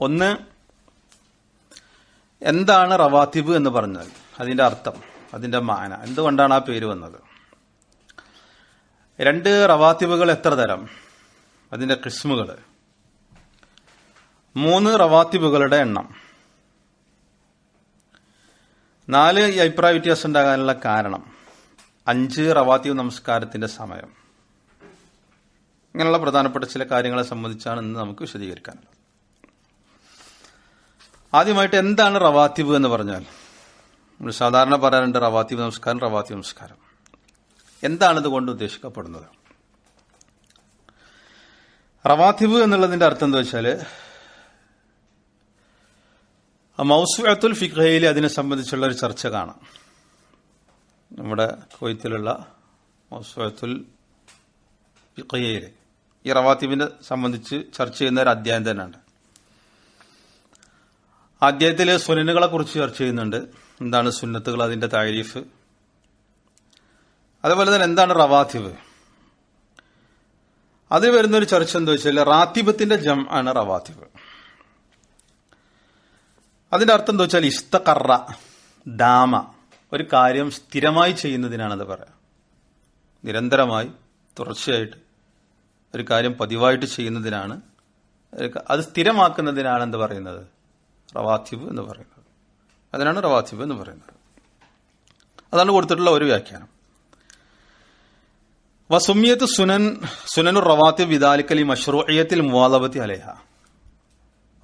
ഒന്ന് എന്താണ് റവാത്തിബ് എന്ന് പറഞ്ഞാൽ? അതിന്റെ അർത്ഥം അതിന്റെ മാന. എന്തുകൊണ്ടാണ് ആ പേര് വന്നത്? രണ്ട് റവാത്തിബുകൾ എത്ര തരം? അതിന്റെ കിസ്മുകൾ. മൂന്ന് റവാത്തിബുകളുടെ എണ്ണം. നാല് ഈ അഭിപ്രായ വ്യത്യാസം ഉണ്ടാകാനുള്ള കാരണം. അഞ്ച് റവാത്തിബ് നമസ്കാരത്തിന്റെ സമയം. ഇങ്ങനെയുള്ള പ്രധാനപ്പെട്ട ചില കാര്യങ്ങളെ സംബന്ധിച്ചാണ് ഇന്ന് നമുക്ക് വിശദീകരിക്കാനുള്ളത് ആദ്യമായിട്ട് എന്താണ് റവാത്തിബ് എന്ന് പറഞ്ഞാൽ? നമ്മൾ സാധാരണ പറയാറുണ്ട് റവാത്തിബ് നമസ്കാരം റവാത്തിബ് നമസ്കാരം. എന്താണിത് കൊണ്ട് ഉദ്ദേശിക്കപ്പെടുന്നത്? റവാത്തിബ് എന്നുള്ളതിന്റെ അർത്ഥം എന്താ വെച്ചാൽ മൗസുഅത്തുൽ ഫിഖയിൽ അതിനെ സംബന്ധിച്ചുള്ള ഒരു ചർച്ച കാണാം. നമ്മുടെ കൊയ്ത്തിലുള്ള മൗസുഅത്തുൽ ഫിഖയിൽ ഈ റവാത്തിബിനെ സംബന്ധിച്ച് ചർച്ച ചെയ്യുന്ന ഒരു അധ്യായം തന്നെയുണ്ട്. അധ്യായത്തിൽ സുനനുകളെ കുറിച്ച് ചർച്ച ചെയ്യുന്നുണ്ട്. എന്താണ് സുന്നത്തുകൾ അതിന്റെ താരീഫ്? അതുപോലെ തന്നെ എന്താണ് റവാത്തിബ്? അതിൽ വരുന്നൊരു ചർച്ച എന്താ വെച്ചാൽ റാത്തിബത്തിന്റെ ജം ആണ് റവാത്തിബ്. അതിന്റെ അർത്ഥം എന്താ വെച്ചാൽ ഇസ്തഖറ ദാമ ഒരു കാര്യം സ്ഥിരമായി ചെയ്യുന്നതിനാണത് പറയാം. നിരന്തരമായി തുടർച്ചയായിട്ട് ഒരു കാര്യം പതിവായിട്ട് ചെയ്യുന്നതിനാണ് അത് സ്ഥിരമാക്കുന്നതിനാണ് എന്ത് പറയുന്നത്. റവാത്തിബ് എന്ന് പറയുന്നത്. അതിനാണ് റവാത്തിബ് എന്ന് പറയുന്നത്. അതാണ് കൊടുത്തിട്ടുള്ള ഒരു വ്യാഖ്യാനം. വസുമിയത്ത് സുനൻ സുനനു റവാത്തിബ് വിദാലിക്കലി മഷ്റൂയത്തിൽ മുവാലബത്തി അലേഹ.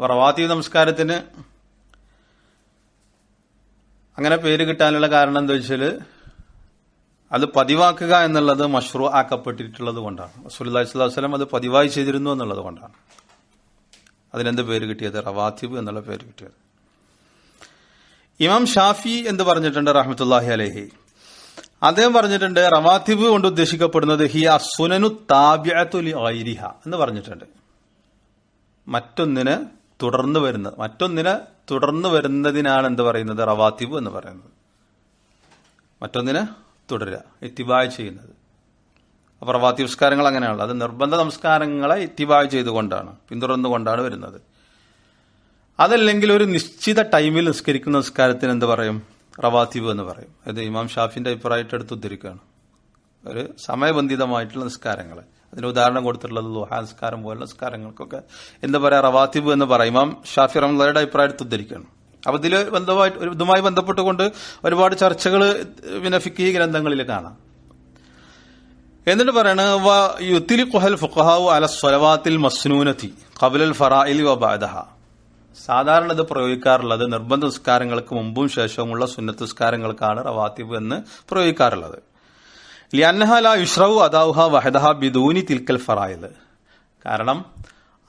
റവാത്തിബ് നമസ്കാരത്തിന് അങ്ങനെ പേര് കിട്ടാനുള്ള കാരണം എന്താ വെച്ചാൽ അത് പതിവാക്കുക എന്നുള്ളത് മഷ്റൂ ആക്കപ്പെട്ടിട്ടുള്ളത് കൊണ്ടാണ് സ്വലം അത് പതിവായി ചെയ്തിരുന്നു എന്നുള്ളത് കൊണ്ടാണ്. അതിനെന്ത് പേര് കിട്ടിയത്? റവാത്തിബ് എന്നുള്ള പേര് കിട്ടിയത്. ഇമാം ഷാഫി എന്ന് പറഞ്ഞിട്ടുണ്ട്? റഹ്മത്തുല്ലാഹി അലഹി. അദ്ദേഹം പറഞ്ഞിട്ടുണ്ട് റവാത്തിബ് കൊണ്ട് ഉദ്ദേശിക്കപ്പെടുന്നത് ഹി അസുനനു താബ്യത്തുലി ഐരിഹ എന്ന് പറഞ്ഞിട്ടുണ്ട്. മറ്റൊന്നിന് തുടർന്ന് വരുന്നത് മറ്റൊന്നിന് തുടർന്ന് വരുന്നതിനാണ് എന്ത് പറയുന്നത്? റവാത്തിബ് എന്ന് പറയുന്നത്. മറ്റൊന്നിന് തുടരുക എത്തിബായ ചെയ്യുന്നത്. റവാത്തി നമസ്കാരങ്ങൾ അങ്ങനെയുള്ള അത് നിർബന്ധ നമസ്കാരങ്ങളെ ഇത്തിബായ് ചെയ്തുകൊണ്ടാണ് പിന്തുടർന്നുകൊണ്ടാണ് വരുന്നത്. അതല്ലെങ്കിൽ ഒരു നിശ്ചിത ടൈമിൽ നിസ്കരിക്കുന്ന നിസ്കാരത്തിന് എന്ത് പറയും? റവാത്തിബ് എന്ന് പറയും. അത് ഇമാം ഷാഫിന്റെ അഭിപ്രായമായിട്ട് എടുത്ത് ഉദ്ധരിക്കുകയാണ്. ഒരു സമയബന്ധിതമായിട്ടുള്ള നിസ്കാരങ്ങൾ അതിന് ഉദാഹരണം കൊടുത്തിട്ടുള്ളത് ലുഹാ നിസ്കാരം പോലുള്ള നിസ്കാരങ്ങൾക്കൊക്കെ എന്താ പറയാ? റവാത്തിബ് എന്ന് പറയും. ഇമാം ഷാഫി റഹ്മുള്ളയുടെ അഭിപ്രായത്തിൽ ഉദ്ധരിക്കുകയാണ്. അപ്പൊ ഇതിൽ ബന്ധമായിട്ട് ഇതുമായി ബന്ധപ്പെട്ടുകൊണ്ട് ഒരുപാട് ചർച്ചകൾ പിന്നെ ഫിക്കി ഗ്രന്ഥങ്ങളിൽ കാണാം. എന്നിട്ട് പറയണ യുത്തിലി കുഹൽ ഫുഖഹാവു അല സ്വലവാത്തിൽ മസ്നൂനത്തി കബുലൽ ഫറായിൽ വബാദഹ സാധാരണ ഇത് പ്രയോഗിക്കാറുള്ളത് നിർബന്ധ നിസ്കാരങ്ങൾക്ക് മുമ്പും ശേഷവുമുള്ള സുന്നത്ത് നിസ്കാരങ്ങൾക്കാണ് റവാത്തിബ് എന്ന് പ്രയോഗിക്കാറുള്ളത്. ലിയന്നഹ ലാ യുഷ്റവു അദാവുഹ വഹദഹ ബിദൂനി തിൽക്കൽ ഫറായിദ്. കാരണം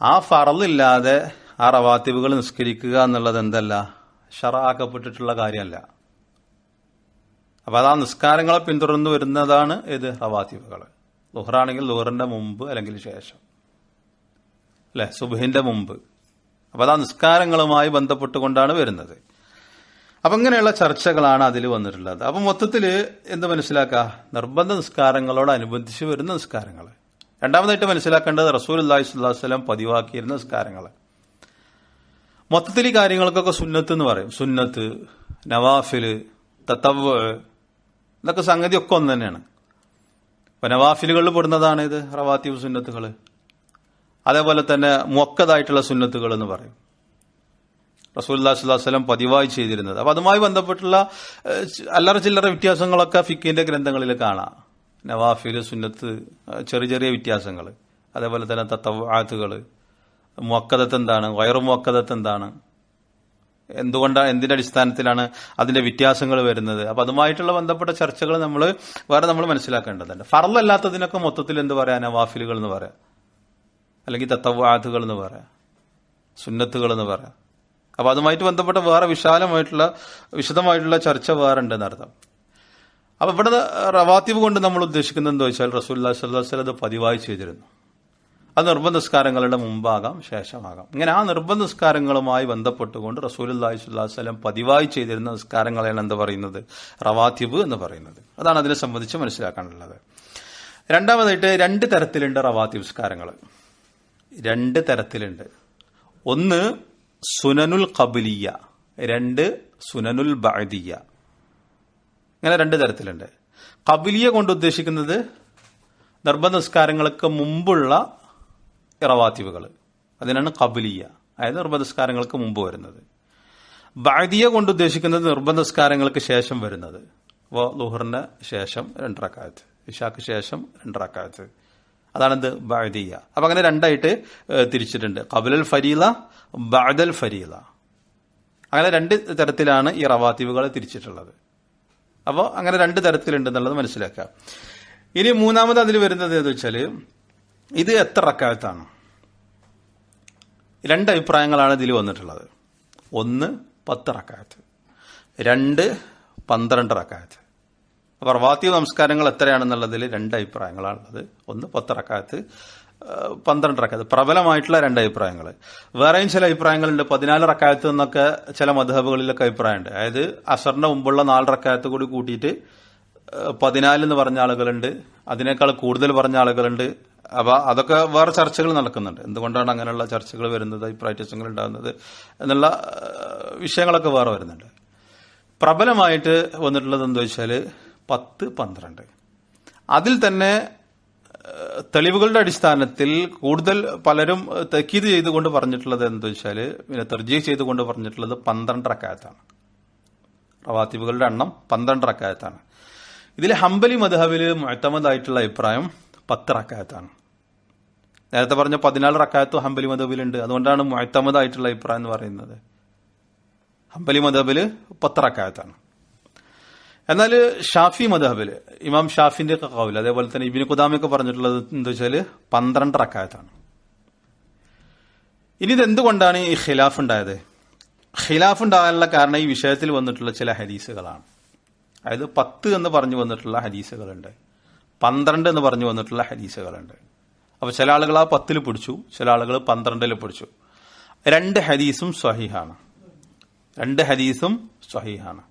ആ ഫറലില്ലാതെ ആ റവാത്തിബുകൾ നിസ്കരിക്കുക എന്നുള്ളത് എന്തല്ല? ഷറാക്കപ്പെട്ടിട്ടുള്ള കാര്യമല്ല അപ്പൊ അത് ആ നിസ്കാരങ്ങളെ പിന്തുടർന്ന് വരുന്നതാണ് ഏത് റവാത്തിബുകൾ ലുഹറാണെങ്കിൽ ലുഹറിന്റെ മുമ്പ് അല്ലെങ്കിൽ ശേഷം. അല്ലെ? സുബഹിന്റെ മുമ്പ്. അപ്പോൾ അത് ആ നിസ്കാരങ്ങളുമായി ബന്ധപ്പെട്ടുകൊണ്ടാണ് വരുന്നത്. അപ്പൊ ഇങ്ങനെയുള്ള ചർച്ചകളാണ് അതിൽ വന്നിട്ടുള്ളത്. അപ്പൊ മൊത്തത്തിൽ എന്ത് മനസ്സിലാക്കുക നിർബന്ധ നിസ്കാരങ്ങളോടനുബന്ധിച്ച് വരുന്ന നിസ്കാരങ്ങൾ രണ്ടാമതായിട്ട് മനസ്സിലാക്കേണ്ടത് റസൂൽ അല്ലാഹി സ്വല്ലാസ്ലം പതിവാക്കിയിരുന്ന നിസ്കാരങ്ങൾ മൊത്തത്തിൽ ഈ കാര്യങ്ങൾക്കൊക്കെ സുന്നത്ത് എന്ന് പറയും. സുന്നത്ത് നവാഫിൽ തത്തവ് ഇതൊക്കെ സംഗതി ഒക്കെ ഒന്ന് തന്നെയാണ്. ഇപ്പൊ നവാഫിലുകളിൽ പെടുന്നതാണ് ഇത് റവാത്തീവ് സുന്നത്തുകൾ അതേപോലെ തന്നെ മുക്കതായിട്ടുള്ള സുന്നത്തുകൾ എന്ന് പറയും. റസൂല്ലാ സ്വലം പതിവായി ചെയ്തിരുന്നത്. അപ്പൊ അതുമായി ബന്ധപ്പെട്ടുള്ള അല്ലറ ചില്ലറ വ്യത്യാസങ്ങളൊക്കെ ഫിക്കിന്റെ ഗ്രന്ഥങ്ങളിൽ കാണാം. നവാഫിൽ സുന്നത്ത് ചെറിയ ചെറിയ വ്യത്യാസങ്ങൾ അതേപോലെ തന്നെ തത്തവാത്തുകൾ മുക്കതത്ത് എന്താണ്? വയറു മുക്കതത്ത് എന്താണ്? എന്തുകൊണ്ടാണ് എന്തിന്റെ അടിസ്ഥാനത്തിലാണ് അതിന്റെ വ്യത്യാസങ്ങൾ വരുന്നത്? അപ്പൊ അതുമായിട്ടുള്ള ബന്ധപ്പെട്ട ചർച്ചകൾ നമ്മൾ വേറെ നമ്മൾ മനസ്സിലാക്കേണ്ടതുണ്ട്. ഫറലല്ലാത്തതിനൊക്കെ മൊത്തത്തിൽ എന്ത് പറയാ? നവാഫിലുകൾ എന്ന് പറയാം. അല്ലെങ്കിൽ തത്തവാദുകൾ എന്ന് പറയാം. സുന്നത്തുകൾ എന്ന് പറയാം. അപ്പൊ അതുമായിട്ട് ബന്ധപ്പെട്ട വേറെ വിശാലമായിട്ടുള്ള വിശദമായിട്ടുള്ള ചർച്ച വേറെ ഉണ്ടെന്ന് അർത്ഥം. അപ്പൊ ഇവിടെ റവാത്തിബ് കൊണ്ട് നമ്മൾ ഉദ്ദേശിക്കുന്നത് എന്താ വെച്ചാൽ റസൂല്ലാ സ്വല്ലം അത് പതിവായി ചെയ്തിരുന്നു. അത് നിർബന്ധ നിസ്കാരങ്ങളുടെ മുമ്പാകാം ശേഷമാകാം. ഇങ്ങനെ ആ നിർബന്ധ നിസ്കാരങ്ങളുമായി ബന്ധപ്പെട്ടുകൊണ്ട് റസൂലി സ്വലം പതിവായി ചെയ്തിരുന്ന നിസ്കാരങ്ങളെയാണ് എന്താ പറയുന്നത്? റവാത്തിബ് എന്ന് പറയുന്നത്. അതാണ് അതിനെ സംബന്ധിച്ച് മനസ്സിലാക്കാനുള്ളത്. രണ്ടാമതായിട്ട് രണ്ട് തരത്തിലുണ്ട് റവാത്തിബ് നിസ്കാരങ്ങൾ രണ്ട് തരത്തിലുണ്ട്. ഒന്ന് സുനനുൽ കബുലിയ രണ്ട് സുനനുൽ ബഅദിയ. ഇങ്ങനെ രണ്ട് തരത്തിലുണ്ട്. കബുലിയ കൊണ്ട് ഉദ്ദേശിക്കുന്നത് നിർബന്ധ നിസ്കാരങ്ങൾക്ക് മുമ്പുള്ള ഇറവാത്തിവുകൾ അതിനാണ് കബുലിയ അതായത് നിർബന്ധസ്കാരങ്ങൾക്ക് മുമ്പ് വരുന്നത്. ബാദിയ കൊണ്ട് ഉദ്ദേശിക്കുന്നത് നിർബന്ധസ്കാരങ്ങൾക്ക് ശേഷം വരുന്നത്. അപ്പോൾ ലുഹറിന് ശേഷം രണ്ടറക്കാലത്ത് ഇഷാക്ക് ശേഷം രണ്ടറക്കാലത്ത് അതാണെന്ത് ബാദിയ അപ്പം അങ്ങനെ രണ്ടായിട്ട് തിരിച്ചിട്ടുണ്ട്. കബുലൽ ഫരീല ബാദൽ ഫരീല അങ്ങനെ രണ്ട് തരത്തിലാണ് ഈ റവാത്തീവുകളെ തിരിച്ചിട്ടുള്ളത്. അപ്പോൾ അങ്ങനെ രണ്ട് തരത്തിലുണ്ട് എന്നുള്ളത് മനസ്സിലാക്കുക. ഇനി മൂന്നാമത് അതിൽ വരുന്നത് എന്ന് വെച്ചാൽ ഇത് എത്ര റക്കായത്താണ്? രണ്ട് അഭിപ്രായങ്ങളാണ് ഇതിൽ വന്നിട്ടുള്ളത്. ഒന്ന് പത്ത് റക്കായത്ത്. രണ്ട് പന്ത്രണ്ട് റക്കായത്ത്. അപ്പോൾ നമസ്കാരങ്ങൾ എത്രയാണെന്നുള്ളതിൽ രണ്ട് അഭിപ്രായങ്ങളാണുള്ളത്. ഒന്ന് പത്ത് റക്കായത്ത്. പന്ത്രണ്ട് റക്കായത്ത്. പ്രബലമായിട്ടുള്ള രണ്ട് അഭിപ്രായങ്ങൾ. വേറെയും ചില അഭിപ്രായങ്ങളുണ്ട്. പതിനാല് റക്കായത്ത് എന്നൊക്കെ ചില മധബുകളിലൊക്കെ അഭിപ്രായമുണ്ട്. അതായത് അസറിന്റെ മുമ്പുള്ള നാല് റക്കായത്ത് കൂടി കൂട്ടിയിട്ട് പതിനാല് എന്ന് പറഞ്ഞ ആളുകളുണ്ട്. അതിനേക്കാൾ കൂടുതൽ പറഞ്ഞ ആളുകളുണ്ട്. അപ്പൊ അതൊക്കെ വേറെ ചർച്ചകൾ നടക്കുന്നുണ്ട്. എന്തുകൊണ്ടാണ് അങ്ങനെയുള്ള ചർച്ചകൾ വരുന്നത് അഭിപ്രായ വ്യത്യാസങ്ങൾ ഉണ്ടാകുന്നത് എന്നുള്ള വിഷയങ്ങളൊക്കെ വേറെ വരുന്നുണ്ട്. പ്രബലമായിട്ട് വന്നിട്ടുള്ളത് എന്താ വെച്ചാൽ പത്ത് പന്ത്രണ്ട്. അതിൽ തന്നെ തെളിവുകളുടെ അടിസ്ഥാനത്തിൽ കൂടുതൽ പലരും തെക്കീത് ചെയ്തുകൊണ്ട് പറഞ്ഞിട്ടുള്ളത് എന്താ വെച്ചാൽ പിന്നെ തെർജീഹ് ചെയ്തുകൊണ്ട് പറഞ്ഞിട്ടുള്ളത് പന്ത്രണ്ട് റക്കായത്താണ് റവാത്തിബുകളുടെ എണ്ണം പന്ത്രണ്ട് റക്കായത്താണ് ഇതിൽ ഹംബലി മദ്ഹബിൽ മുഴത്തമതായിട്ടുള്ള അഭിപ്രായം പത്ത് റക്കായത്താണ് നേരത്തെ പറഞ്ഞ പതിനാല് റക്കായത്തും ഹംബലി മദ്ഹബിലുണ്ട് അതുകൊണ്ടാണ് മുഴത്തമതായിട്ടുള്ള അഭിപ്രായം എന്ന് പറയുന്നത്. ഹംബലി മദബിൽ പത്ത് റക്കായത്താണ്. എന്നാൽ ഷാഫി മദഹബിൽ ഇമാം ഷാഫിന്റെ ഒക്കെ കൗൽ അതേപോലെ തന്നെ ഇബിന് കുദാമൊക്കെ പറഞ്ഞിട്ടുള്ളത് എന്താ വെച്ചാൽ പന്ത്രണ്ട് റക്കായത്താണ്. ഇനി ഇത് എന്തുകൊണ്ടാണ് ഈ ഖിലാഫ് ഉണ്ടായത്? ഖിലാഫ് ഉണ്ടാകാനുള്ള കാരണം ഈ വിഷയത്തിൽ വന്നിട്ടുള്ള ചില ഹദീസുകളാണ്. അതായത് പത്ത് എന്ന് പറഞ്ഞു വന്നിട്ടുള്ള ഹദീസുകളുണ്ട്. പന്ത്രണ്ട് എന്ന് പറഞ്ഞു വന്നിട്ടുള്ള ഹദീസുകളുണ്ട്. അപ്പൊ ചില ആളുകൾ ആ പത്തിൽ പിടിച്ചു ചില ആളുകൾ പന്ത്രണ്ടിൽ പിടിച്ചു. രണ്ട് ഹദീസും സ്വഹീഹാണ്. രണ്ട് ഹദീസും സ്വഹീഹാണ്.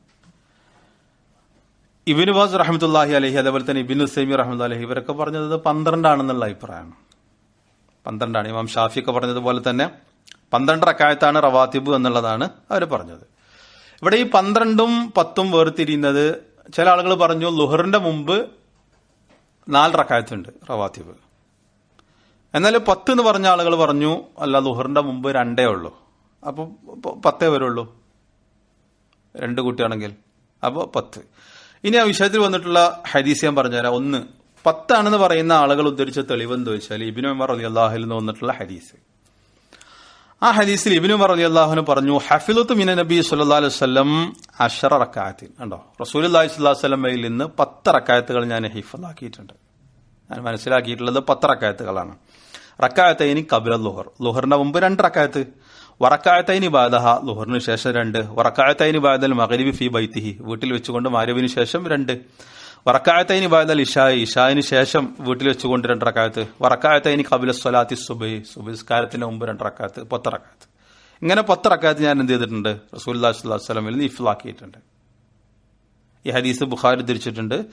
ഇബിന് വാസ് റഹമത്തുല്ലാഹി അലഹി അതേപോലെ തന്നെ ഇബിൻ ഉസൈമി റഹ്മത്ത് അലഹി ഇവരൊക്കെ പറഞ്ഞത് പന്ത്രണ്ടാണെന്നുള്ള അഭിപ്രായമാണ്. പന്ത്രണ്ടാണ്. ഇമാം ഷാഫിയൊക്കെ പറഞ്ഞതുപോലെ തന്നെ പന്ത്രണ്ട് റക്കായത്താണ് റവാത്തിബ് എന്നുള്ളതാണ് അവർ പറഞ്ഞത്. ഇവിടെ ഈ പന്ത്രണ്ടും പത്തും വേർതിരിയുന്നത് ചില ആളുകൾ പറഞ്ഞു ലുഹറിന്റെ മുമ്പ് നാല് റക്കായത്തുണ്ട് റവാത്തിബ്. എന്നാൽ പത്ത് എന്ന് പറഞ്ഞ ആളുകൾ പറഞ്ഞു അല്ല ദുഹറിന്റെ മുമ്പ് രണ്ടേ ഉള്ളൂ. അപ്പോൾ പത്തേ വരുള്ളൂ. രണ്ട് കുട്ടിയാണെങ്കിൽ. അപ്പോൾ പത്ത്. ഇനി ആ വിഷയത്തിൽ വന്നിട്ടുള്ള ഹദീസ് ഞാൻ പറഞ്ഞുതരാം. ഒന്ന് പത്താണെന്ന് പറയുന്ന ആളുകൾ ഉദ്ധരിച്ച തെളിവ് എന്താ വെച്ചാൽ ഇബിനു ഉമർ അലി അള്ളാഹുൽ നിന്ന് വന്നിട്ടുള്ള ഹദീസ്. ആ ഹദീസിൽ ഇബിനു ഉമർ അലി അള്ളാഹുന് പറഞ്ഞു ഹഫിലുത്ത് മിന നബി സുല്ലാ അലൈഹി വല്ലം അഷറ റക്കായത്തിൽ ഉണ്ടോ റസൂൽ അള്ളാഹി സ്വല്ലാ വല്ലമയിൽ നിന്ന് പത്ത് റക്കായത്തുകൾ ഞാൻ ഹിഫലാക്കിയിട്ടുണ്ട് ഞാൻ മനസ്സിലാക്കിയിട്ടുള്ളത് പത്ത് റക്കായത്തുകളാണ് റക്കായത്തൈനി കബില ലുഹർ. ലുഹറിന്റെ മുമ്പ് രണ്ട് റക്കായത്ത്. വറക്കായത്തൈനി ബാദഹ ലുഹറിന് ശേഷം രണ്ട്. വറക്കായത്തൈനി ബാദൽ മകരിബി ഫി ബൈത്തിഹി വീട്ടിൽ വെച്ചുകൊണ്ട് മാരവിന് ശേഷം രണ്ട്. വറക്കായത്തൈനി ബാദൽ ഇഷായി ഇഷായിന് ശേഷം വീട്ടിൽ വെച്ചുകൊണ്ട് രണ്ട് റക്കായത്ത്. വറക്കായത്തൈനി കബില സ്വലാത്തി സുബൈ സുബിസ്കാരത്തിന് മുമ്പ് രണ്ട് റക്കായത്ത് പത്ത് റക്കായത്ത്. ഇങ്ങനെ പത്ത് റക്കായത്ത് ഞാൻ എന്ത് ചെയ്തിട്ടുണ്ട്? റസൂല്ലാ സ്വലമിൽ നിന്ന് ഇഫ്ലാക്കിയിട്ടുണ്ട് ഈ ഹദീസ് ബുഖാരി ഉദ്ധരിച്ചിട്ടുണ്ട്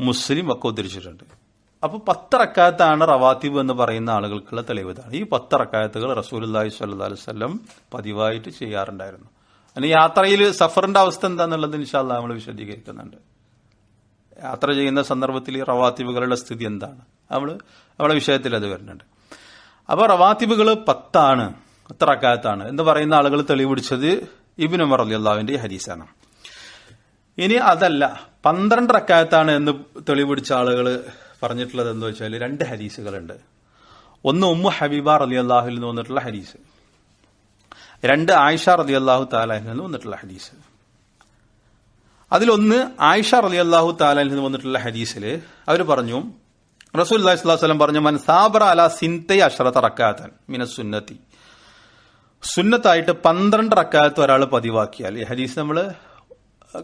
മുസ്ലിം ഒക്കെ ഉദ്ധരിച്ചിട്ടുണ്ട് അപ്പൊ പത്തറക്കായത്താണ് റവാത്തിബ് എന്ന് പറയുന്ന ആളുകൾക്കുള്ള തെളിവ് ഇതാണ് ഈ പത്തറക്കായത്തുകൾ റസൂലി സ്വല്ലാ വല്ലം പതിവായിട്ട് ചെയ്യാറുണ്ടായിരുന്നു. അതിന് യാത്രയിൽ സഫറിന്റെ അവസ്ഥ എന്താന്നുള്ളത് ഇൻഷാല്ല നമ്മൾ വിശദീകരിക്കുന്നുണ്ട്. യാത്ര ചെയ്യുന്ന സന്ദർഭത്തിൽ ഈ റവാത്തിബുകളുടെ സ്ഥിതി എന്താണ്? നമ്മൾ നമ്മുടെ വിഷയത്തിൽ അത് വരുന്നുണ്ട്. അപ്പൊ റവാത്തിബുകൾ പത്താണ് പത്ത് റക്കായത്താണ് എന്ന് പറയുന്ന ആളുകൾ തെളിവിടിച്ചത് ഇബിൻ ഉമർ അള്ളാവിന്റെ ഹരീസാണ് ഇനി അതല്ല പന്ത്രണ്ട് റക്കായത്താണ് എന്ന് തെളിവിടിച്ച ആളുകൾ പറഞ്ഞിട്ടുള്ളത് എന്താ വെച്ചാൽ രണ്ട് ഹദീസുകളുണ്ട്. ഒന്ന് ഉമ്മു ഹബീബ റലി അള്ളാഹുൽ നിന്ന് വന്നിട്ടുള്ള ഹദീസ്. രണ്ട് ആയിഷ റലി അള്ളാഹു താലാഹിൽ നിന്ന് വന്നിട്ടുള്ള ഹദീസ്. അതിലൊന്ന് ആയിഷ റലി അള്ളാഹു താലാഹിൽ നിന്ന് വന്നിട്ടുള്ള ഹദീസിൽ അവർ പറഞ്ഞു റസൂൽ സ്വലം പറഞ്ഞു മൻ സാബറ അല സിൻതൈ അഷറത്ത് റക്കാത്തൻ മിന സുന്നത്തി. സുന്നത്തായിട്ട് പന്ത്രണ്ട് റക്കാത്ത് ഒരാൾ പതിവാക്കിയാൽ ഈ ഹദീസ് നമ്മൾ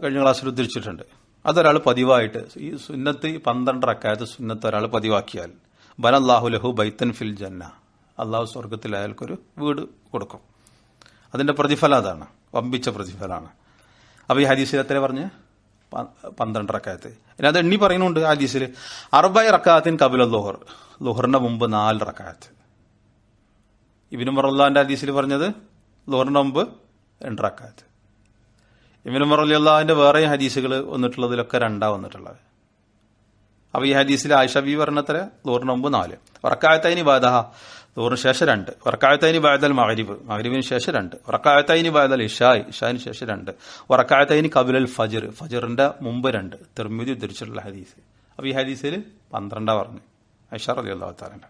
കഴിഞ്ഞ ക്ലാസ്സിൽ ഉദ്ധരിച്ചിട്ടുണ്ട്. അതൊരാൾ പതിവായിട്ട് ഈ സുന്നത്ത് പന്ത്രണ്ട് റക്കായത്ത് സുന്നത്ത് ഒരാൾ പതിവാക്കിയാൽ ബനല്ലാഹു ലഹു ബൈത്തൻ ഫിൽ ജന്ന. അള്ളാഹു സ്വർഗത്തിൽ അയാൾക്കൊരു വീട് കൊടുക്കും. അതിന്റെ പ്രതിഫലം അതാണ്. വമ്പിച്ച പ്രതിഫലമാണ്. അപ്പോൾ ഈ ഹദീസിൽ എത്ര പറഞ്ഞ്? പന്ത്രണ്ട് റക്കായത്ത് ഇനി അത് എണ്ണി പറയുന്നുണ്ട് ഹദീസിൽ അറുബൈ റക്കാത്തിൻ കപില ലോഹർ. ലോഹറിന്റെ മുമ്പ് നാല് റക്കായത്ത് ഇബിനു മറുല്ലാന്റെ ഹദീസിൽ പറഞ്ഞത് ലോറിന്റെ മുമ്പ് രണ്ട് റക്കാത്ത് ഇബിന് മറലി അള്ളാഹിന്റെ വേറെയും ഹദീസുകൾ വന്നിട്ടുള്ളതിലൊക്കെ രണ്ടാ വന്നിട്ടുള്ളത്. അപ്പൊ ഈ ഹദീസിൽ ആയിഷ ബി പറഞ്ഞത്ര ദൂറിന് മുമ്പ് നാല്. വർക്കായത്തൈനി ബാദഹ ലോറിന് ശേഷം രണ്ട്. വർക്കായത്തൈനി ബാദൽ മഹരിബ് മഹരിബിന് ശേഷം രണ്ട്. വർക്കായത്തൈനി ബാദൽ ഇഷായ് ഇഷാന് ശേഷം രണ്ട്. വർക്കായത്തൈനി കബുലൽ ഫജർ ഫജിറിന്റെ മുമ്പ് രണ്ട്. തെർമിതി ഉദ്ധരിച്ചിട്ടുള്ള ഹദീസ്. അപ്പൊ ഈ ഹദീസിൽ പന്ത്രണ്ടാ പറഞ്ഞു. ഐഷാർ അലി അള്ളാഹു താലന്റെ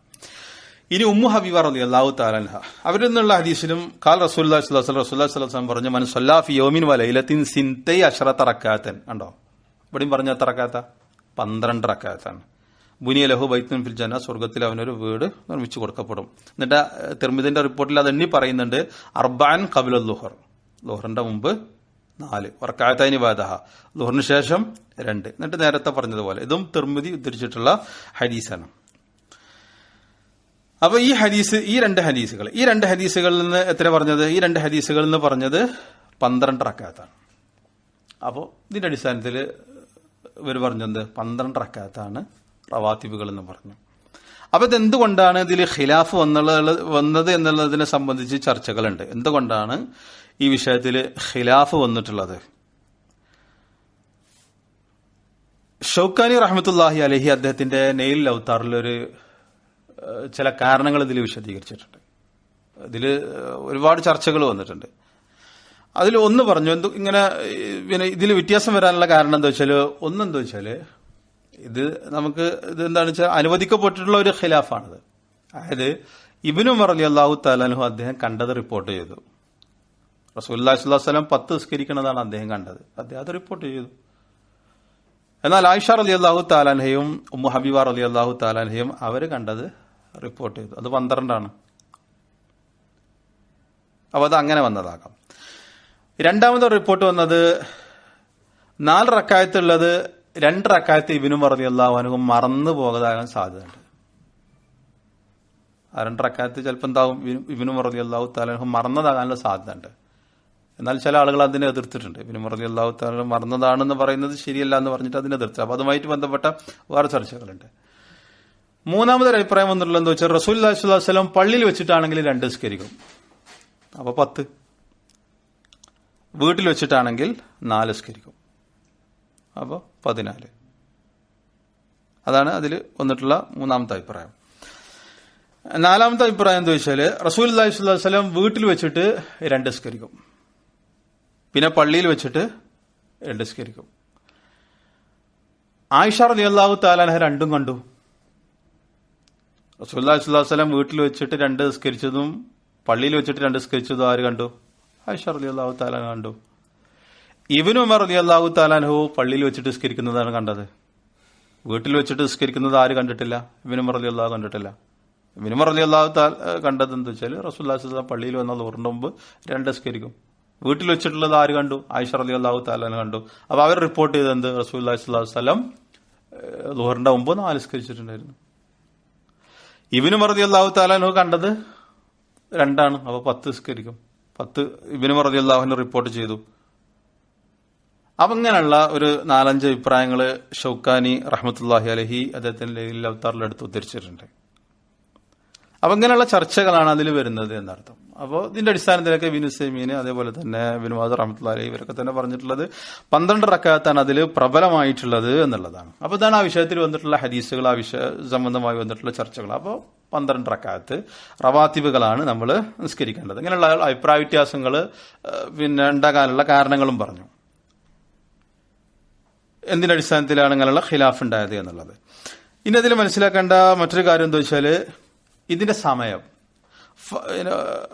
ഇനി ഉമ്മു ഹബീബ റലി അള്ളാഹു താലൻഹ അവരിൽ നിന്നുള്ള ഹദീസിലും കാൽ റസൂല്ലാ റസൂല്ലാ പറഞ്ഞ പറഞ്ഞു മൻ യോമിൻ വലയിലത്തിൻ സിന്തൈ അഷറ തറക്കാത്തൻ ഉണ്ടോ ഇവിടെയും പറഞ്ഞ തറക്കാത്ത റക്കാത്ത? പന്ത്രണ്ട് റക്കാത്താണ്. ബുനിയ ലഹു ഫിൽ ജന സ്വർഗത്തിൽ അവനൊരു വീട് നിർമ്മിച്ചു കൊടുക്കപ്പെടും. എന്നിട്ട് തെർമിദിന്റെ റിപ്പോർട്ടിൽ അത് എണ്ണി പറയുന്നുണ്ട് അർബാൻ കബിൽ ലുഹർ ലുഹറിന്റെ മുമ്പ് നാല്. വർക്കായത്തൈനി വാദഹ ലുഹറിന് ശേഷം രണ്ട്. എന്നിട്ട് നേരത്തെ പറഞ്ഞതുപോലെ. ഇതും തെർമിതി ഉദ്ധരിച്ചിട്ടുള്ള ഹദീസാണ്. അപ്പൊ ഈ ഹദീസ് ഈ രണ്ട് ഹദീസുകൾ ഈ രണ്ട് ഹദീസുകളിൽ നിന്ന് എത്ര പറഞ്ഞത്? ഈ രണ്ട് ഹദീസുകളിൽ നിന്ന് പറഞ്ഞത് പന്ത്രണ്ട് റക്കാത്താണ്. അപ്പോൾ ഇതിന്റെ അടിസ്ഥാനത്തിൽ ഇവർ പറഞ്ഞത് പന്ത്രണ്ട് റക്കാത്താണ് റവാത്തിബുകൾ എന്ന് പറഞ്ഞു. അപ്പൊ ഇത് എന്തുകൊണ്ടാണ് ഇതിൽ ഖിലാഫ് വന്നുള്ള വന്നത് എന്നുള്ളതിനെ സംബന്ധിച്ച് ചർച്ചകളുണ്ട്. എന്തുകൊണ്ടാണ് ഈ വിഷയത്തിൽ ഖിലാഫ് വന്നിട്ടുള്ളത്? ഷൗക്കാനി റഹമത്തുല്ലാഹി അലഹി അദ്ദേഹത്തിന്റെ നെയിൽ ഏഹ്, ചില കാരണങ്ങൾ ഇതിൽ വിശദീകരിച്ചിട്ടുണ്ട്. ഇതിൽ ഒരുപാട് ചർച്ചകൾ വന്നിട്ടുണ്ട്. അതിൽ ഒന്ന് പറഞ്ഞു എന്ത് ഇങ്ങനെ പിന്നെ ഇതിൽ വ്യത്യാസം വരാനുള്ള കാരണം എന്താ വെച്ചാൽ ഒന്നെന്താ വെച്ചാൽ ഇത് നമുക്ക് ഇത് എന്താണെന്ന് വെച്ചാൽ അനുവദിക്കപ്പെട്ടിട്ടുള്ള ഒരു ഖിലാഫാണിത്. അതായത് ഇബിനു മറലി അള്ളാഹു താലാൻഹു അദ്ദേഹം കണ്ടത് റിപ്പോർട്ട് ചെയ്തു. റസൂല്ലാ സ്വലം പത്ത് നിസ്കരിക്കണതാണ് അദ്ദേഹം കണ്ടത്. അദ്ദേഹം അത് റിപ്പോർട്ട് ചെയ്തു. എന്നാൽ ആയിഷ അലി അള്ളാഹു താലാൻഹയും ഉമ്മു ഹബീബ അലി അള്ളാഹു താലാൻഹയും അവർ കണ്ടത് റിപ്പോർട്ട് ചെയ്തു. അത് പന്ത്രണ്ടാണ്. അപ്പോൾ അത് അങ്ങനെ വന്നതാകാം. രണ്ടാമത്തെ റിപ്പോർട്ട് വന്നത് നാല് റക്കായത്തുള്ളത് രണ്ട് റക്കായത്ത് ഇബിനും പറഞ്ഞു അള്ളാഹു മറന്നു പോകാൻ സാധ്യതയുണ്ട്. ആ രണ്ട് റക്കായത്ത് ചിലപ്പോൾ എന്താവും? ഇബിനും പറഞ്ഞു അള്ളാഹു താലാഹു മറന്നതാകാനുള്ള സാധ്യതയുണ്ട്. എന്നാൽ ചില ആളുകൾ അതിനെ എതിർത്തിട്ടുണ്ട്. ഇവനും മറലി അള്ളാഹു താല മറന്നതാണെന്ന് പറയുന്നത് ശരിയല്ല എന്ന് പറഞ്ഞിട്ട് അതിനെ എതിർത്തു അപ്പോൾ അതുമായിട്ട് ബന്ധപ്പെട്ട വേറെ ചർച്ചകളുണ്ട്. മൂന്നാമതൊരു അഭിപ്രായം വന്നിട്ടുള്ളത് എന്താ വെച്ചാൽ റസൂൽ അല്ലാഹു സ്വലം പള്ളിയിൽ വെച്ചിട്ടാണെങ്കിൽ രണ്ട് സ്കരിക്കും അപ്പൊ പത്ത്. വീട്ടിൽ വെച്ചിട്ടാണെങ്കിൽ നാല് സ്കരിക്കും അപ്പോൾ പതിനാല്. അതാണ് അതിൽ വന്നിട്ടുള്ള മൂന്നാമത്തെ അഭിപ്രായം. നാലാമത്തെ അഭിപ്രായം എന്താ വെച്ചാൽ റസൂൽ അല്ലാഹി സ്വലം വീട്ടിൽ വെച്ചിട്ട് രണ്ട് സ്കരിക്കും പിന്നെ പള്ളിയിൽ വെച്ചിട്ട് രണ്ട് സ്കരിക്കും ആയിഷ റലി അള്ളാഹു താലാൻഹ രണ്ടും കണ്ടു. റസൂല്ലാ വസ്ലാം വീട്ടിൽ വെച്ചിട്ട് രണ്ട് നിസ്കരിച്ചതും പള്ളിയിൽ വെച്ചിട്ട് രണ്ട് നിസ്കരിച്ചതും ആര് കണ്ടു? ആയിഷ അലി അള്ളാഹു താലാൻ കണ്ടു. ഇവനും ഉമർ അലി അള്ളാഹു താലാൻഹു പള്ളിയിൽ വെച്ചിട്ട് നിസ്കരിക്കുന്നതാണ് കണ്ടത്. വീട്ടിൽ വെച്ചിട്ട് നിസ്കരിക്കുന്നത് ആര് കണ്ടിട്ടില്ല? ഇവനും ഉമർ അലി അള്ളാഹു കണ്ടിട്ടില്ല. ഇവനും ഉമർ അലി അള്ളാഹു കണ്ടത് എന്താ വെച്ചാൽ റസൂല്ലാ സ്വലം പള്ളിയിൽ വന്ന ലോറിന്റെ മുമ്പ് രണ്ട് നിസ്കരിക്കും. വീട്ടിൽ വെച്ചിട്ടുള്ളത് ആര് കണ്ടു? ആയിഷ അലി അള്ളാഹു താലാൻ കണ്ടു. അപ്പൊ അവർ റിപ്പോർട്ട് ചെയ്തത് എന്ത്? റസൂൽ ദുഹറിന്റെ മുമ്പ് നാല് സ്കരിച്ചിട്ടുണ്ടായിരുന്നു ഇബിന് മറതി അള്ളാഹു താലാനു കണ്ടത് രണ്ടാണ്. അപ്പൊ പത്ത് സ്കരിക്കും പത്ത് ഇബിന് മറതി റിപ്പോർട്ട് ചെയ്തു. അപ്പൊ ഇങ്ങനെയുള്ള ഒരു നാലഞ്ച് അഭിപ്രായങ്ങൾ ഷൗക്കാനി റഹ്മത്തുല്ലാഹി അലഹി അദ്ദേഹത്തിന്റെ അവതാറിലെടുത്ത് ഉദ്ധരിച്ചിട്ടുണ്ട്. അപ്പൊ ഇങ്ങനെയുള്ള ചർച്ചകളാണ് അതിൽ വരുന്നത് എന്നർത്ഥം. അപ്പോൾ ഇതിന്റെ അടിസ്ഥാനത്തിലൊക്കെ വിനു സെമീന് അതേപോലെ തന്നെ വിനുവാദ് റഹമത്തുല്ലാലി ഇവരൊക്കെ തന്നെ പറഞ്ഞിട്ടുള്ളത് പന്ത്രണ്ട് റക്കാത്താണ് അതിൽ പ്രബലമായിട്ടുള്ളത് എന്നുള്ളതാണ്. അപ്പൊ ഇതാണ് ആ വിഷയത്തിൽ വന്നിട്ടുള്ള ഹദീസുകൾ ആ വിഷയ സംബന്ധമായി വന്നിട്ടുള്ള ചർച്ചകൾ. അപ്പോൾ പന്ത്രണ്ട് റക്കാത്ത് റവാത്തിബുകളാണ് നമ്മൾ നിസ്കരിക്കേണ്ടത്. ഇങ്ങനെയുള്ള അഭിപ്രായ വ്യത്യാസങ്ങൾ പിന്നെ ഉണ്ടാകാനുള്ള കാരണങ്ങളും പറഞ്ഞു. എന്തിന്റെ അടിസ്ഥാനത്തിലാണ് ഇങ്ങനെയുള്ള ഖിലാഫ് ഉണ്ടായത് എന്നുള്ളത്. ഇനി അതിൽ മനസ്സിലാക്കേണ്ട മറ്റൊരു കാര്യം എന്താ വെച്ചാൽ ഇതിന്റെ സമയം.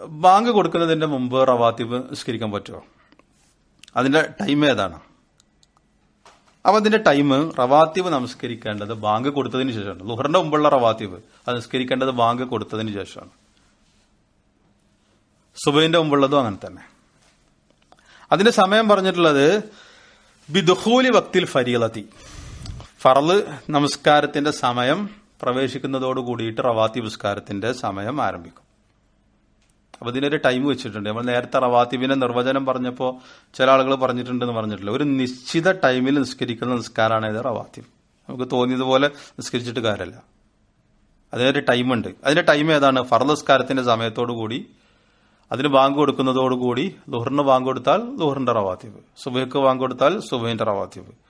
ബാങ്ക് കൊടുക്കുന്നതിന്റെ മുമ്പ് റവാത്തിബ് നിസ്കരിക്കാൻ പറ്റുമോ? അതിന്റെ ടൈം ഏതാണ്? അപ്പൊ അതിന്റെ ടൈം റവാത്തിബ് നമസ്കരിക്കേണ്ടത് ബാങ്ക് കൊടുത്തതിന് ശേഷമാണ്. ലുഹറിന്റെ മുമ്പുള്ള റവാത്തിബ് അത് നിസ്കരിക്കേണ്ടത് ബാങ്ക് കൊടുത്തതിന് ശേഷമാണ്. സുബൈന്റെ മുമ്പുള്ളതും അങ്ങനെ തന്നെ. അതിന്റെ സമയം പറഞ്ഞിട്ടുള്ളത് ബിദുഹൂലി വക്തിൽ ഫരീലത്തി. ഫറൽ നമസ്കാരത്തിന്റെ സമയം പ്രവേശിക്കുന്നതോട് കൂടിയിട്ട് റവാത്തി പുസ്കാരത്തിന്റെ സമയം ആരംഭിക്കും. അപ്പൊ ഇതിനൊരു ടൈം വെച്ചിട്ടുണ്ട്. നമ്മൾ നേരത്തെ റവാത്തിവിനെ നിർവചനം പറഞ്ഞപ്പോൾ ചില ആളുകൾ പറഞ്ഞിട്ടുണ്ടെന്ന് പറഞ്ഞിട്ടില്ല. ഒരു നിശ്ചിത ടൈമിൽ നിസ്കരിക്കുന്ന നിസ്കാരമാണ് ഇത് റവാത്തിബ്. നമുക്ക് തോന്നിയതുപോലെ നിസ്കരിച്ചിട്ട് കാര്യമല്ല. അതിനൊരു ടൈമുണ്ട്. അതിന്റെ ടൈം ഏതാണ്? ഫറ നിസ്കാരത്തിന്റെ സമയത്തോടു കൂടി അതിന് ബാങ്ക് കൊടുക്കുന്നതോടുകൂടി ലുഹറിന് ബാങ്ക് കൊടുത്താൽ ലുഹറിന്റെ റവാത്തിബ്. സുബൈക്ക് ബാങ്ക് കൊടുത്താൽ സുബൈന്റെ റവാത്തിബ്.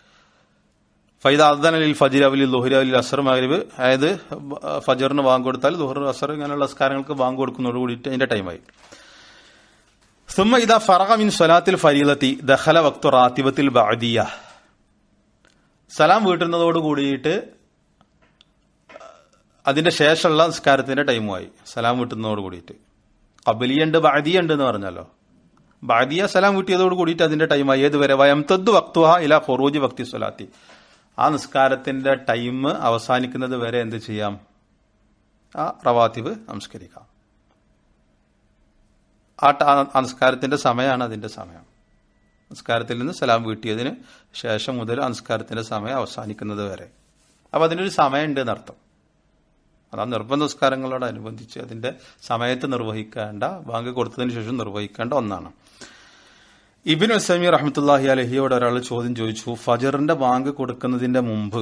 ഫൈദ അദ്ദനലിൽ ഫജിർ അവലി ലുഹരി അലിൽ അസർ മഗ്രിബ്. അതായത് ഫജറിന് ബാങ്ക് കൊടുത്താൽ ദുഹർ അസർ ഇങ്ങനെയുള്ള അസ്കാരങ്ങൾക്ക് ബാങ്ക് കൊടുക്കുന്നതോട് കൂടിയിട്ട് അതിന്റെ ടൈമായി സുമ ഇത ഫറഹ മിൻ സ്വലാത്തിൽ ഫരീലത്തി ദഹല വക്തു റാത്തിബത്തിൽ ബഅദിയ. സലാം വീട്ടുന്നതോട് കൂടിയിട്ട് അതിന്റെ ശേഷമുള്ള നിസ്കാരത്തിന്റെ ടൈമുമായി സലാം വീട്ടുന്നതോട് കൂടിയിട്ട്. കബലിയുണ്ട് ബാദിയ ഉണ്ട് എന്ന് പറഞ്ഞല്ലോ ബാദിയ സലാം വീട്ടിയതോട് കൂടിയിട്ട് അതിന്റെ ടൈമായി ഏതുവരെ? വയം തദ് വക്തുഹ ഇല ഹൊറൂജി വക്തി സ്വലാത്തി. ആ നിസ്കാരത്തിന്റെ ടൈം അവസാനിക്കുന്നത് വരെ എന്ത് ചെയ്യാം? ആ റവാത്തിബ് നമസ്കരിക്കാം. ആ ആ സമയമാണ് അതിന്റെ സമയം. നിസ്കാരത്തിൽ നിന്ന് സലാം വീട്ടിയതിന് ശേഷം മുതൽ ആ നിസ്കാരത്തിന്റെ സമയം അവസാനിക്കുന്നത് വരെ. അപ്പൊ അതിനൊരു സമയമുണ്ട് എന്നർത്ഥം. അതാ നിർബന്ധ നിസ്കാരങ്ങളോടനുബന്ധിച്ച് അതിന്റെ സമയത്ത് നിർവഹിക്കേണ്ട ബാങ്ക് കൊടുത്തതിന് ശേഷം നിർവഹിക്കേണ്ട ഒന്നാണ്. ഇബിൻ ഉസൈമി റഹ്മത്തുല്ലാഹി അലഹിയോട് ഒരാൾ ചോദ്യം ചോദിച്ചു ഫജറിന്റെ ബാങ്ക് കൊടുക്കുന്നതിന്റെ മുമ്പ്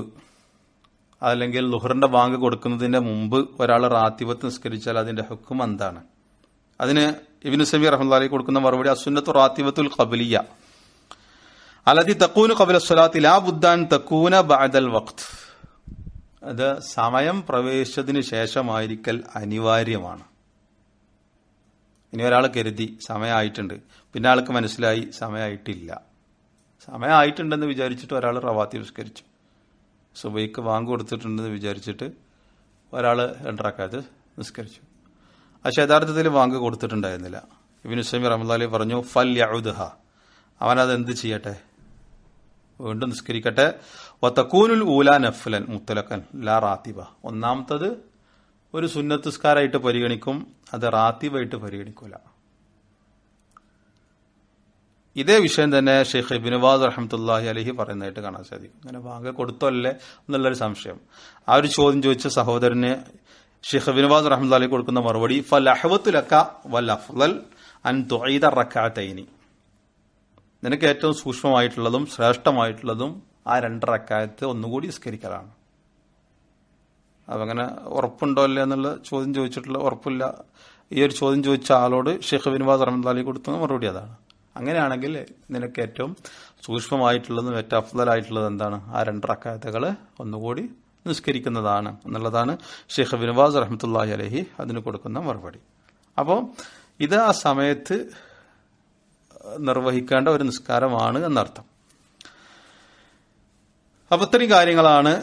അല്ലെങ്കിൽ ലുഹറിന്റെ ബാങ്ക് കൊടുക്കുന്നതിന്റെ മുമ്പ് ഒരാൾ റാത്തിബത്ത് നിസ്കരിച്ചാൽ അതിന്റെ ഹുക്കും എന്താണ്? അതിന് ഇബിൻ ഉസൈമി റഹ്മത്തുല്ലാഹി കൊടുക്കുന്ന മറുപടി അസുന്നത്തു റാത്തിബത്തുൽ കബലിയ അലതി തക്കൂന് കബല സ്വലാത്തി ലാ ബുദ്ദാൻ തക്കൂന ബാദൽ വഖ്ത്. അത് സമയം പ്രവേശിച്ചതിന് ശേഷമായിരിക്കൽ അനിവാര്യമാണ്. ഇനി ഒരാൾ കരുതി സമയമായിട്ടുണ്ട്. പിന്നെ ആൾക്ക് മനസ്സിലായി സമയമായിട്ടില്ല. സമയമായിട്ടുണ്ടെന്ന് വിചാരിച്ചിട്ട് ഒരാൾ റവാത്തി നിസ്കരിച്ചു. സുബൈക്ക് വാങ്ങ് കൊടുത്തിട്ടുണ്ടെന്ന് വിചാരിച്ചിട്ട് ഒരാൾ രണ്ടറക്കാത്ത് നിസ്കരിച്ചു. പക്ഷെ യഥാർത്ഥത്തിൽ വാങ്ക് കൊടുത്തിട്ടുണ്ടായിരുന്നില്ല. ഇബിൻ ഉസൈമി റഹ്മദ് പറഞ്ഞു ഫൽ യഉദ്ഹ. അവനത് എന്ത് ചെയ്യട്ടെ? വീണ്ടും നിസ്കരിക്കട്ടെ. വത്തക്കൂനുൽ ഊല നഫ്ലൻ മുത്തലക്കൻ ലാ റാത്തിബ. ഒന്നാമത്തത് ഒരു സുന്നത്തുസ്കാരായിട്ട് പരിഗണിക്കും അത് റാത്തിബായിട്ട് പരിഗണിക്കൂല. ഇതേ വിഷയം തന്നെ ഷെയ്ഖ് ബിനുബാദ് റഹമത്തല്ലാഹി അലഹി പറയുന്നതായിട്ട് കാണാൻ സാധിക്കും. അങ്ങനെ വാങ്ങ കൊടുത്തല്ലേ എന്നുള്ളൊരു സംശയം. ആ ഒരു ചോദ്യം ചോദിച്ച സഹോദരന് ഷെയ്ഖ് ബിനുബാദ് റഹമത്തല്ലാഹി കൊടുക്കുന്ന മറുപടി ഫൽ അഹവത്തുലക്ക വൽ അഫ്ലൽ അൻ തുഈദ റക്കാത്തൈനി നിനക്ക് ഏറ്റവും സൂക്ഷ്മമായിട്ടുള്ളതും ശ്രേഷ്ഠമായിട്ടുള്ളതും ആ രണ്ട് റക്കായത്ത് ഒന്നുകൂടി നിസ്കരിക്കലാണ്. അതങ്ങനെ ഉറപ്പുണ്ടോ അല്ലേ എന്നുള്ള ചോദ്യം ചോദിച്ചിട്ടുള്ള ഉറപ്പില്ല. ഈ ഒരു ചോദ്യം ചോദിച്ച ആളോട് ഷെയ്ഖ് ബിൻബാസ് റഹ്മദ് കൊടുത്ത മറുപടി അതാണ്. അങ്ങനെയാണെങ്കിൽ നിനക്ക് ഏറ്റവും സൂക്ഷ്മമായിട്ടുള്ളതും ഏറ്റവും അഫ്ദലായിട്ടുള്ളത് എന്താണ്? ആ രണ്ട് റക്കായത്തുകൾ ഒന്നുകൂടി നിസ്കരിക്കുന്നതാണ് എന്നുള്ളതാണ് ഷെയ്ഖ് ബിൻബാസ് റഹ്മത്തുല്ലാഹി അലഹി അതിന് കൊടുക്കുന്ന മറുപടി. അപ്പോൾ ഇത് ആ സമയത്ത് നിർവഹിക്കേണ്ട ഒരു നിസ്കാരമാണ് എന്നർത്ഥം. അപ്പൊ ഇത്രയും കാര്യങ്ങളാണ്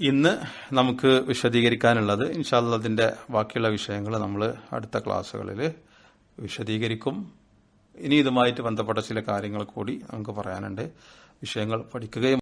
ഇന്ന് നമുക്ക് വിശദീകരിക്കാനുള്ളത് ഇൻഷാല്ല അതിന്റെ ബാക്കിയുള്ള വിഷയങ്ങൾ നമ്മൾ അടുത്ത ക്ലാസ്സുകളിൽ വിശദീകരിക്കും. ഇനി ഇതുമായിട്ട് ബന്ധപ്പെട്ട ചില കാര്യങ്ങൾ കൂടി നമുക്ക് പറയാനുണ്ട്. വിഷയങ്ങൾ പഠിക്കുകയും